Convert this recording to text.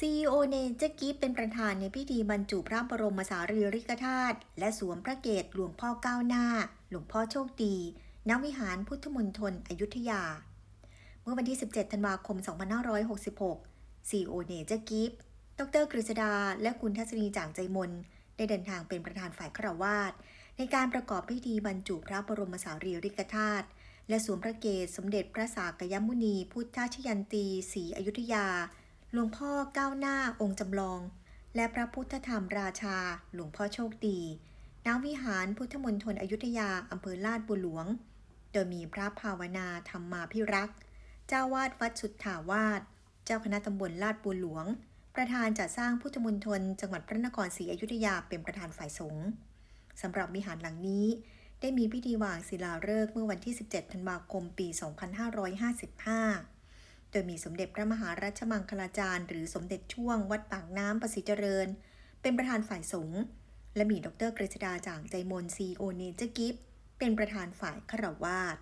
CEO เนเจอร์กิฟเป็นประธานในพิธีบรรจุพระบรมสารีริกธาตุและสวมพระเกศหลวงพ่อก้าวหน้า หลวงพ่อโชคดี ณ วิหารพุทธมณฑลอยุธยา เมื่อวันที่ 17 ธันวาคม 2566 CEO เนเจอร์กิฟดรกฤษดา และคุณทัศนีจากใจมน ได้เดินทางเป็นประธานฝ่ายคราวาสในการประกอบพิธีบรรจุพระบรมสารีริกธาตุและสวมพระเกศสมเด็จพระสากยมุนีพุทธชยันตีศรีอยุธยา หลวงพ่อก้าวหน้าองค์จำลอง และพระพุทธธรรมราชา หลวงพ่อโชคดีณวิหารพุทธมณฑลอยุธยาอำเภอลาดบุหลวง โดยมีพระภาวนาธรรมาพิรักษ์เจ้าวาดวัดสุทธาวาส เจ้าคณะตำบลลาดบุหลวง ประธานจัดสร้างพุทธมณฑลจังหวัดพระนครศรีอยุธยาเป็นประธานฝ่ายสงฆ์สำหรับวิหารหลังนี้ ได้มีพิธีวางศิลาฤกษ์เมื่อวันที่ 17 ธันวาคม ปี 2555 โดยมีสมเด็จพระมหารัชมังคลาจารย์ หรือสมเด็จช่วงวัดปากน้ำประสิทธิเจริญ เป็นประธานฝ่ายสงฆ์และมีดรกฤษดาจางใจมนซีโอเนเจกิฟเป็นประธานฝ่ายขราวาส